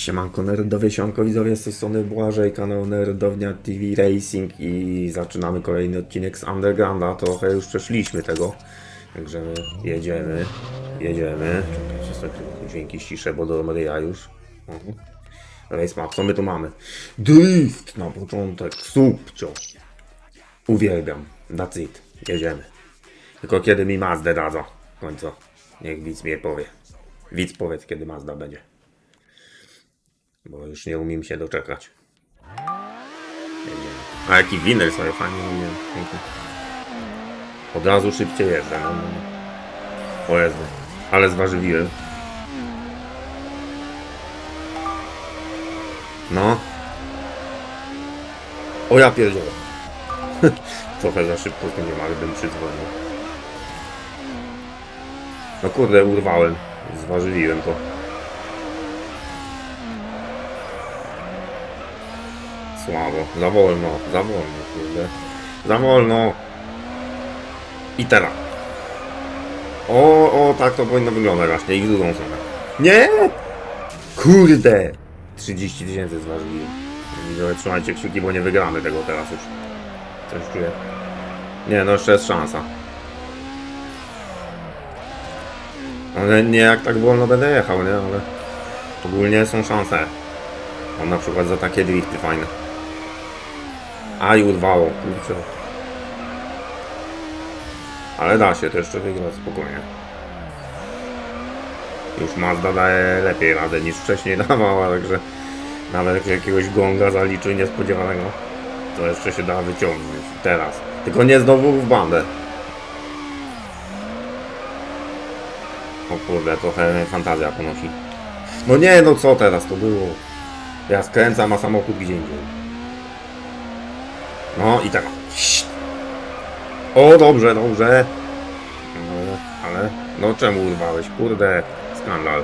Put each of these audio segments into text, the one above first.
Siemanko nerdowie, siemanko widzowie, z tej strony Błażej, kanał Nerdownia TV Racing i zaczynamy kolejny odcinek z Undergrounda, trochę już przeszliśmy tego, także jedziemy, jedziemy, czekajcie sobie dźwięki ściszę, bo do ja już. Mhm. Race map, co my tu mamy? Drift na początek, subcio, uwielbiam, that's it, jedziemy. Tylko kiedy mi Mazdę dadzą, w końcu, niech widz mnie powie. Widz powiedz kiedy Mazda będzie. Bo już nie umiem się doczekać. A jaki winner sobie fajnie umie. Pięknie. Od razu szybciej jeżdżę. No, no, no. O Jezu. Ale zważywiłem. No. O ja pierdzielę. Trochę za szybko tym nie ma, bym przyzwolił. No kurde, urwałem. Zważywiłem to. Słabo. Za wolno, za wolno, kurde. Za wolno. I teraz. O, o, tak to powinno wyglądać właśnie. I drugą stronę. Nie! Kurde! 30 tysięcy zważyłem. Widzowie, trzymajcie kciuki, bo nie wygramy tego teraz już. Coś czuję. Nie, no jeszcze jest szansa. Ale nie jak tak wolno będę jechał, nie? Ale ogólnie są szanse. Mam na przykład za takie drifty fajne. Aj, urwało, kurczę. Ale da się to jeszcze wygrać spokojnie. Już Mazda daje lepiej radę niż wcześniej dawała, także nawet jak jakiegoś gonga zaliczy niespodziewanego, to jeszcze się da wyciągnąć. Teraz. Tylko nie znowu w bandę. O kurde, trochę fantazja ponosi. No nie, no co teraz to było? Ja skręcam, a samochód gdzie indziej. No i tak. O, dobrze, dobrze. No, ale, no czemu urwałeś? Kurde, skandal.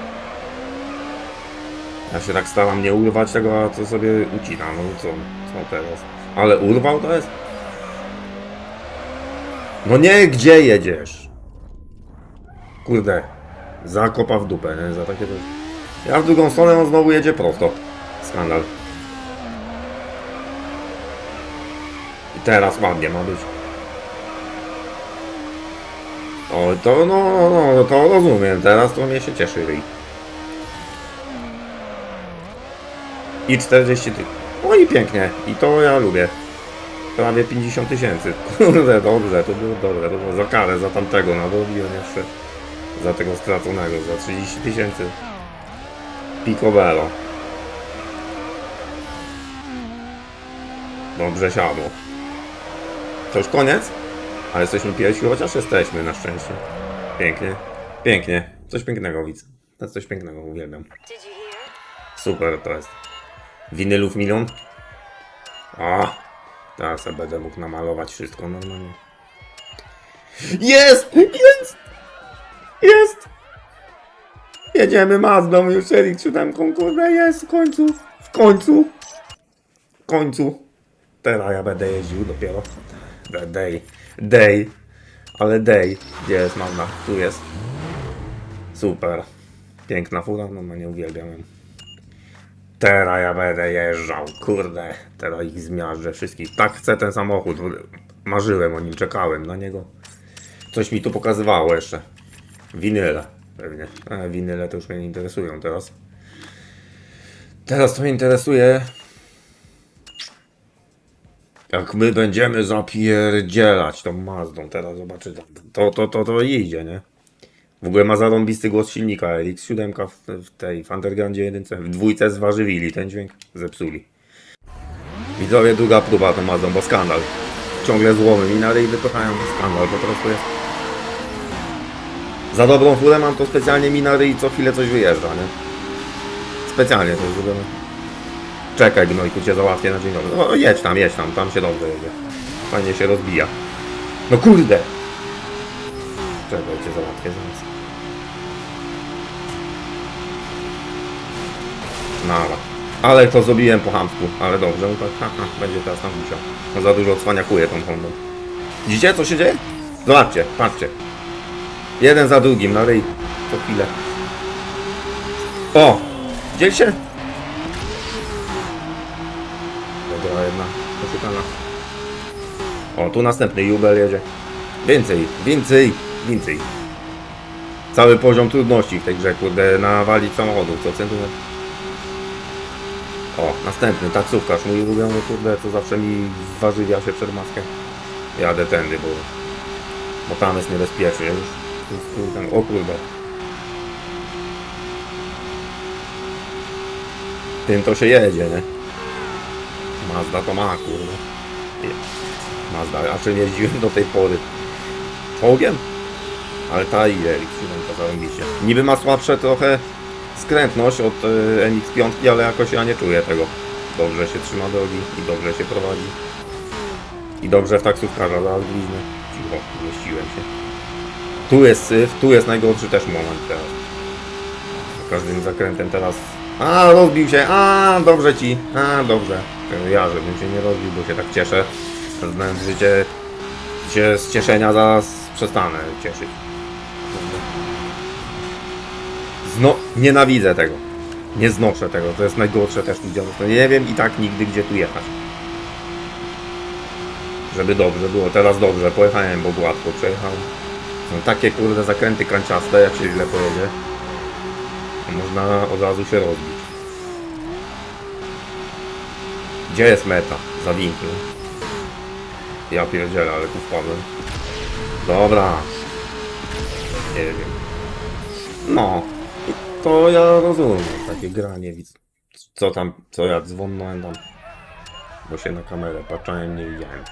Ja się tak staram nie urwać tego, a co sobie ucinam. No co, co teraz? Ale urwał to jest? No nie, gdzie jedziesz? Kurde, zakopa w dupę, nie? Za takie to... Ja w drugą stronę, on znowu jedzie prosto. Skandal. I teraz ładnie ma być. O, to no, no, to rozumiem. Teraz to mnie się cieszy. I 40 ty. No i pięknie. I to ja lubię. Prawie 50 tysięcy. Kurde, dobrze, to było dobre. To było za karę, za tamtego nadrobiłem jeszcze. Za tego straconego, za 30 tysięcy. Picobello. Dobrze siadło. To już koniec? Ale jesteśmy pierwsi, chociaż jesteśmy na szczęście. Pięknie. Pięknie. Coś pięknego widzę. To jest coś pięknego, uwielbiam. Super to jest. Winylów milion. A, teraz ja będę mógł namalować wszystko normalnie. Jest! Jest! Jest! Jedziemy Mazdą już Erik siódemką, kurde, jest w końcu, w końcu, w końcu. Teraz ja będę jeździł dopiero. The day, day, ale day. Gdzie jest Mazda? Tu jest. Super. Piękna fura, no nie uwielbiam. Teraz ja będę jeżdżał, kurde. Teraz ich zmiażdżę wszystkich. Tak chcę ten samochód. Marzyłem o nim, czekałem na niego. Coś mi tu pokazywało jeszcze. Winyle, pewnie. E, winyle to już mnie nie interesują teraz. Teraz to mnie interesuje. Jak my będziemy zapierdzielać tą Mazdą, teraz zobaczy, to, to, to, to idzie, nie? W ogóle ma zarąbisty głos silnika LX7 w, w tej w Undergroundzie 1, w dwójce zważywili ten dźwięk, zepsuli. Widzowie, druga próba tą Mazdą, bo skandal. Ciągle złomy na ryj wypychają, skandal po prostu jest. Za dobrą furę mam to specjalnie mi na ryj co chwilę coś wyjeżdża, nie? Specjalnie to zrobione. Czekaj gnojku, cię załatwię na dzień dobry. No jedź tam, jedź tam, tam się dobrze jedzie. Fajnie się rozbija. No kurde! Czekaj, cię załatwię zaraz. Nala. Ale to zrobiłem po chamsku, ale dobrze, no tak, ha, ha, będzie teraz tam musiał. No za dużo odsłaniakuje tą Hondą. Widzicie, co się dzieje? Zobaczcie, patrzcie. Jeden za drugim, na ryj. Co chwilę. O! Widzieliście? O, tu następny jubel jedzie. Więcej, więcej, więcej. Cały poziom trudności w tej grze, kurde, nawalić samochodów, co centymetr. O, następny, taksówkarz, mój ulubiony, kurde, co zawsze mi warzywia się przed maskę. Jadę tędy, bo, bo tam jest niebezpiecznie już. Jest, kurde, O kurde. Tym to się jedzie, nie? Mazda to ma, kurde. Mazda, a czym jeździłem do tej pory? Czołgiem? Ale ta i RX-7 zarobiście. Niby ma słabsze trochę skrętność od y, MX-5, ale jakoś ja nie czuję tego. Dobrze się trzyma drogi i dobrze się prowadzi. I dobrze w taksówkarza zaraz bliźnie. Cicho, mieściłem się. Tu jest syf, tu jest najgorszy też moment teraz. Za każdym zakrętem teraz... A, rozbił się, a, dobrze ci, a, dobrze. Ja, żebym się nie rozbił, bo się tak cieszę. Znając życie, się z cieszenia zaraz przestanę cieszyć. Zno... Nienawidzę tego. Nie znoszę tego. To jest najgorsze też działać. To nie wiem i tak nigdy gdzie tu jechać. Żeby dobrze było. Teraz dobrze. Pojechałem, bo gładko przejechał. Są takie kurde zakręty kanciaste, jak się źle pojedzie. Można od razu się rozbić. Gdzie jest meta? Za winklem. Ja pierdzielę, ale tu wpadłem. Dobra. Nie wiem. No. To ja rozumiem. Takie granie widz. Co tam, co ja dzwoniłem tam. Bo się na kamerę patrzałem, nie widziałem.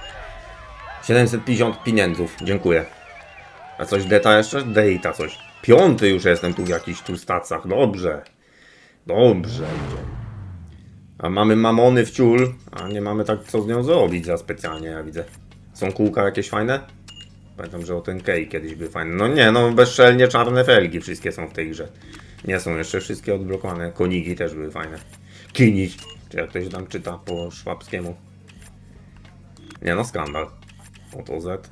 750 pieniędzów, dziękuję. A coś deta jeszcze? Data coś. Piąty już jestem tu w jakichś tu stacjach. Dobrze. Dobrze. A mamy mamony w ciul, a nie mamy tak co z nią zrobić za specjalnie, ja widzę. Są kółka jakieś fajne? Pamiętam, że o ten kej kiedyś były fajne. No nie, no bezczelnie czarne felgi wszystkie są w tej grze. Nie są jeszcze wszystkie odblokowane. Koniki też były fajne. Kinić, czy jak to się tam czyta po szwabskiemu. Nie no, skandal. Oto Z.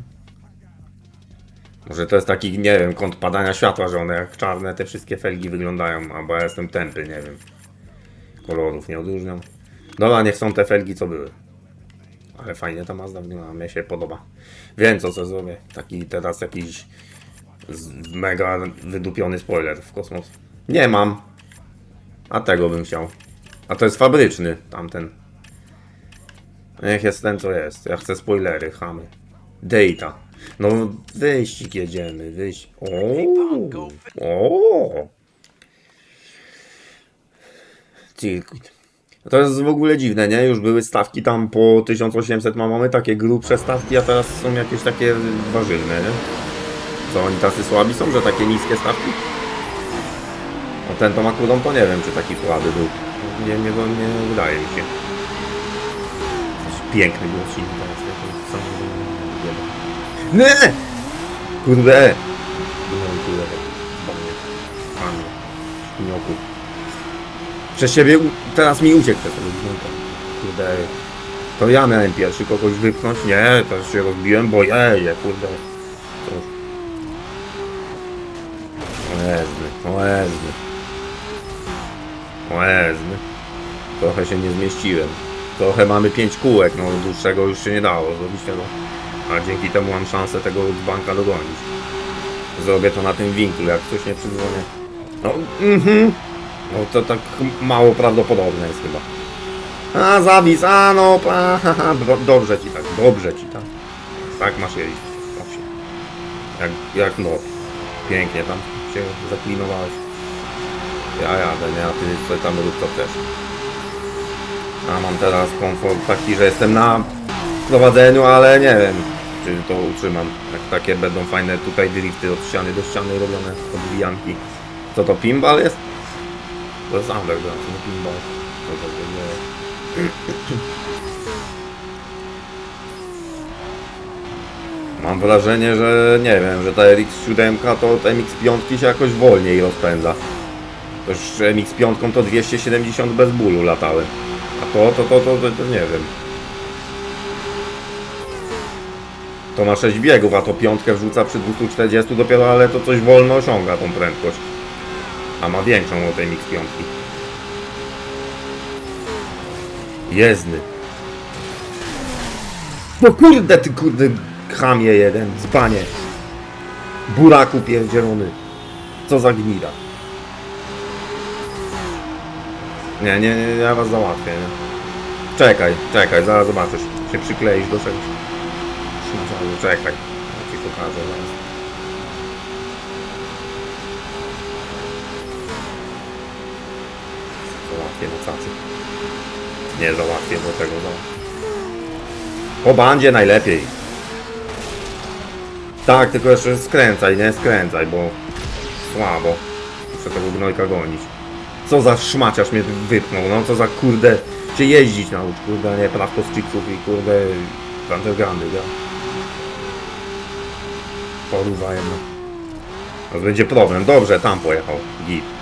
Może to jest taki, nie wiem, kąt padania światła, że one jak czarne te wszystkie felgi wyglądają, albo ja jestem tępy, nie wiem. Kolorów nie odróżniam. Dobra, niech są te felgi, co były. Ale fajnie ta Mazda wygląda, mnie się podoba. Wiem co co zrobię. Taki teraz jakiś mega wydupiony spoiler w kosmos. Nie mam. A tego bym chciał. A to jest fabryczny tamten. Niech jest ten co jest. Ja chcę spoilery, chamy. Data. No wyścig jedziemy, wyścig. O, o. Circuit. To jest w ogóle dziwne, nie? Już były stawki tam po 1800 ma- mamy takie grubsze stawki, a teraz są jakieś takie warzywne, nie? Co oni tacy słabi są, że takie niskie stawki? No ten to Makudą to nie wiem, czy taki słaby był. Nie, nie, nie, wydaje mi się. Jakiś piękny głos silny teraz, taki sam Nie! Kurde! Dumałem kurde, po mnie. Panie. Przez siebie teraz mi uciekł ten gniątek. Kurde. To ja miałem pierwszy kogoś wypchnąć. Nie, teraz się rozbiłem, bo jeje, kurde. To... O Jezu. Trochę się nie zmieściłem. Trochę mamy pięć kółek, no dłuższego już się nie dało zrobić tego. A dzięki temu mam szansę tego banka dogonić. Zrobię to na tym winklu, jak coś nie przydzwonię. No, mhm. No to tak mało prawdopodobne jest chyba. A, zawis, a no, a, dobrze ci tak, dobrze ci tak. Tak masz jeść. Właśnie. Jak, jak no, pięknie tam się zaklinowałeś. Ja jadę, nie, a ty sobie tam rób co chcesz. A mam teraz komfort taki, że jestem na prowadzeniu, ale nie wiem, czy to utrzymam. Jak takie będą fajne tutaj drifty od ściany do ściany robione, odbijanki. Co to, pinball jest? Jest underground, pinball. To to nie Mam wrażenie, że nie wiem, że ta RX-7 to od MX-5 się jakoś wolniej rozpędza. To już MX-5 to 270 bez bólu latałem. A to, to, to, to, to, to nie wiem. To ma 6 biegów, a to piątkę wrzuca przy 240 dopiero, ale to coś wolno osiąga tą prędkość. A ma większą od tej MX-5. Jezdny. No kurde, ty kurde chamie jeden, dzbanie. Buraku pierdzielony. Co za gnida. Nie, nie, nie, ja was załatwię, nie? Czekaj, czekaj, zaraz zobaczysz. Się przykleisz do czegoś. Czekaj, ja ci pokażę zaraz. Załatwię. Nie załatwię do tego, załatwię. Po bandzie najlepiej. Tak, tylko jeszcze skręcaj, nie skręcaj, bo słabo. Muszę tego gnojka gonić. Co za szmaciarz mnie wypnął, no co za kurde się jeździć naucz, kurde, nie praw z i kurde undergroundy, ja. Poruwa jedna. Teraz będzie problem. Dobrze, tam pojechał. Git.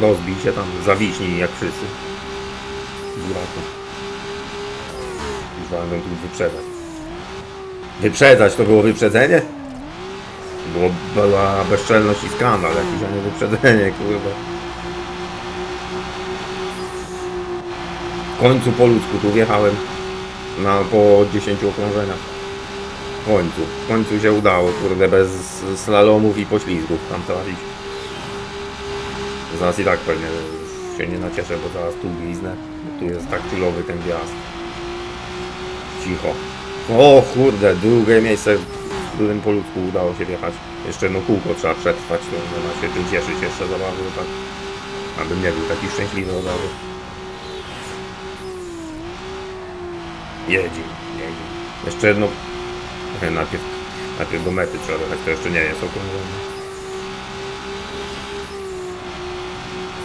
Rozbij się tam, zawiśnij jak wszyscy. Buraku. Już będą tu wyprzedzać. Wyprzedzać to było wyprzedzenie? Było, była bezczelność i skandal jakiś, a nie wyprzedzenie, kurde. W końcu po ludzku tu wjechałem na, po 10 okrążeniach. W końcu, w końcu się udało, kurde, bez slalomów i poślizgów tam trafić. Zaraz i tak pewnie się nie nacieszę, bo zaraz tu gwiznę. Tu jest tak chillowy ten wjazd. Cicho. O kurde, drugie miejsce, w którym po ludzku udało się wjechać. Jeszcze no kółko trzeba przetrwać, to nie się tym cieszyć jeszcze za bardzo, tak. Abym nie był taki szczęśliwy od razu. Jedzie, jedzie. Jeszcze jedno... Najpierw, najpierw do mety trzeba dojechać, to jeszcze nie jest okrążenie.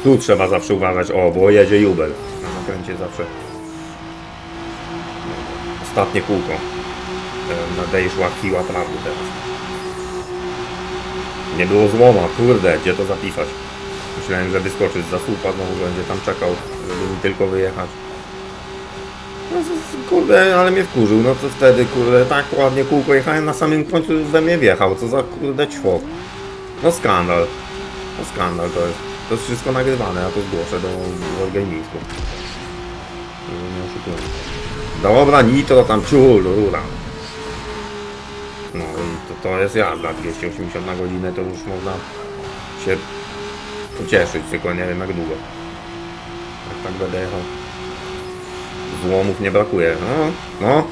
Tu trzeba zawsze uważać, o, bo jedzie Jubel. Na zakręcie zawsze. Ostatnie kółko. Nadejszła chwila prawdy teraz. Nie było złoma, kurde, gdzie to zapisać? Myślałem, że wyskoczy z zasłupa, znowu będzie tam czekał, żeby mi tylko wyjechać. No, kurde, ale mnie wkurzył, no to wtedy, kurde, tak ładnie kółko jechałem, na samym końcu we mnie wjechał, co za, kurde, ćwok. No skandal. No skandal to jest. To jest wszystko nagrywane, ja to zgłoszę do Wargamingu. Nie oszukujmy. Dobra, nitro tam ciul, rura. No i to, to jest jazda, 280 na godzinę to już można się pocieszyć, tylko nie wiem jak długo. Jak tak będę jechał. Złomów nie brakuje. No, no.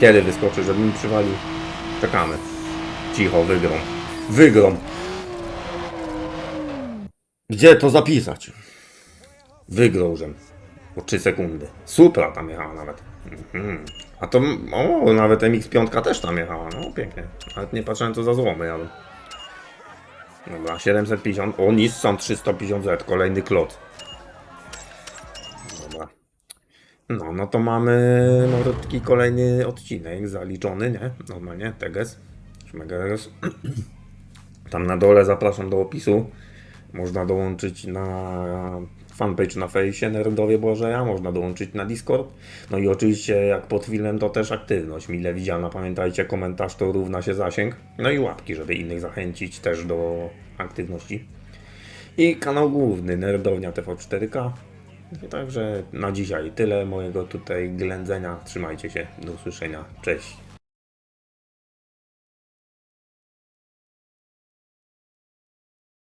Kiedy wyskoczy, żeby mi przywalił? Czekamy. Cicho, wygrą. Wygrą. Gdzie to zapisać? Wygrał, że po 3 sekundy. Supra tam jechała nawet. Mhm. A to, o, nawet MX-5 też tam jechała. No, pięknie. Nawet nie patrzyłem co za złomy, ale... Dobra, 750. O, Nissan 350Z, kolejny klot. Dobra. No, no to mamy może taki kolejny odcinek zaliczony, nie? Normalnie, teges. Tam na dole zapraszam do opisu. Można dołączyć na fanpage na fejsie Nerdowie Błażeja, można dołączyć na Discord. No i oczywiście jak pod filmem to też aktywność mile widziana. Pamiętajcie, komentarz to równa się zasięg. No i łapki, żeby innych zachęcić też do aktywności. I kanał główny Nerdownia TV4K. I Także na dzisiaj tyle mojego tutaj ględzenia. Trzymajcie się, do usłyszenia. Cześć.